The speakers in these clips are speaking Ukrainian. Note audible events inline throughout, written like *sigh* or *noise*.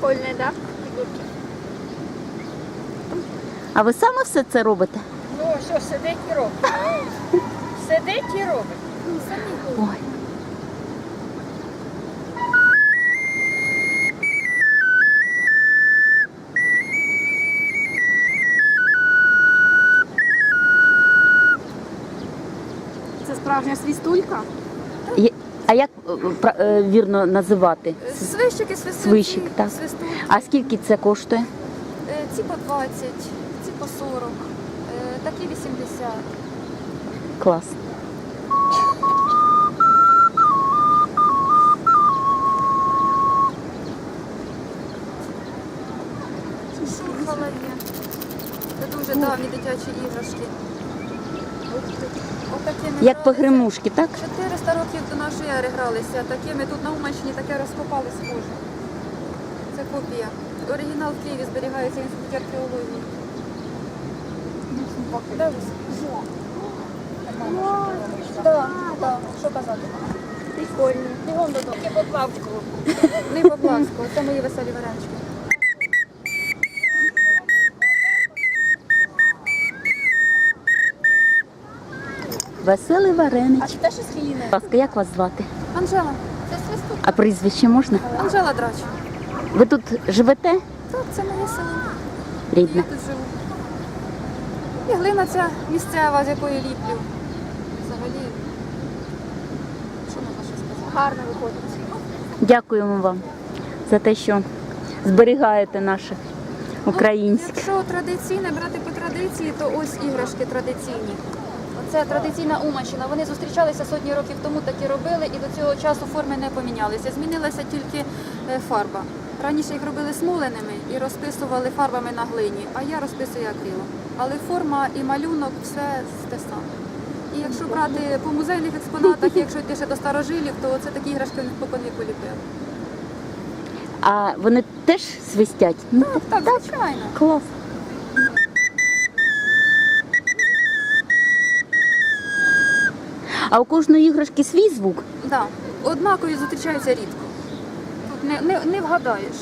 Прикольне, так? Фігурки. А ви саме все це робите? Ну, що сидить і робить. *laughs* Сидить і робить. Ой. Це справжня свістулька. А як е, е, вірно називати? Свищики, свистунці, Свищик, так. свистунки. А скільки це коштує? Е, Ці по 20, ці по 40, е, такі 80. Клас. Шурхала є. Це дуже давні дитячі іграшки. Як погремушки, так? 400 років до нашої ери гралися. Такими тут на Уманщині таке розкопали схоже. Це копія. Оригінал в Києві зберігається в інституті археології. Де ви? Так, так. Що казати? Прикольні. Бігом додому. Не Поплавського, це мої веселі варенички. Веселий А варенич. це теж із Хіліни? Будь ласка, як вас звати? Анжела, це свисток. А прізвище можна? Анжела Драч. Ви тут живете? Так, це моє село. Рідне. Я тут живу. І глина ця місцева, з якої ліплю. Взагалі. Що можна ще сказати? Гарно виходить. Дякуємо вам за те, що зберігаєте наше українське. Якщо традиційне брати по традиції, то ось іграшки традиційні. Оце традиційна Уманщина. Вони зустрічалися сотні років тому, так і робили, і до цього часу форми не помінялися. Змінилася тільки е, фарба. Раніше їх робили смоленими і розписували фарбами на глині, а я розписую акрилом. Але форма і малюнок все те саме. І якщо брати по музейних експонатах, якщо йти ще до старожилів, то це такі іграшки поконвіку ліпили. А вони теж свистять? Так, так, звичайно. клас. А у кожної іграшки свій звук. Да. Однакові зустрічаються рідко. Тут не, не, не вгадаєш.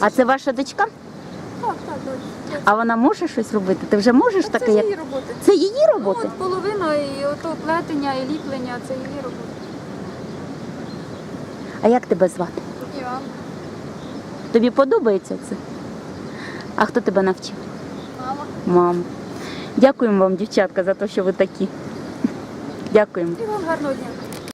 А це ваша дочка? Так, так, дочь. А вона може щось робити? Ти вже можеш Так, таке? це її роботи. Це її Ну, от половина і ото плетення, і ліплення це її робота. А як тебе звати? Іван. Тобі подобається це? А хто тебе навчив? Мама. Мама. Дякуємо вам, дівчатка, за те, що ви такі. Дякуємо. І вам гарного дня.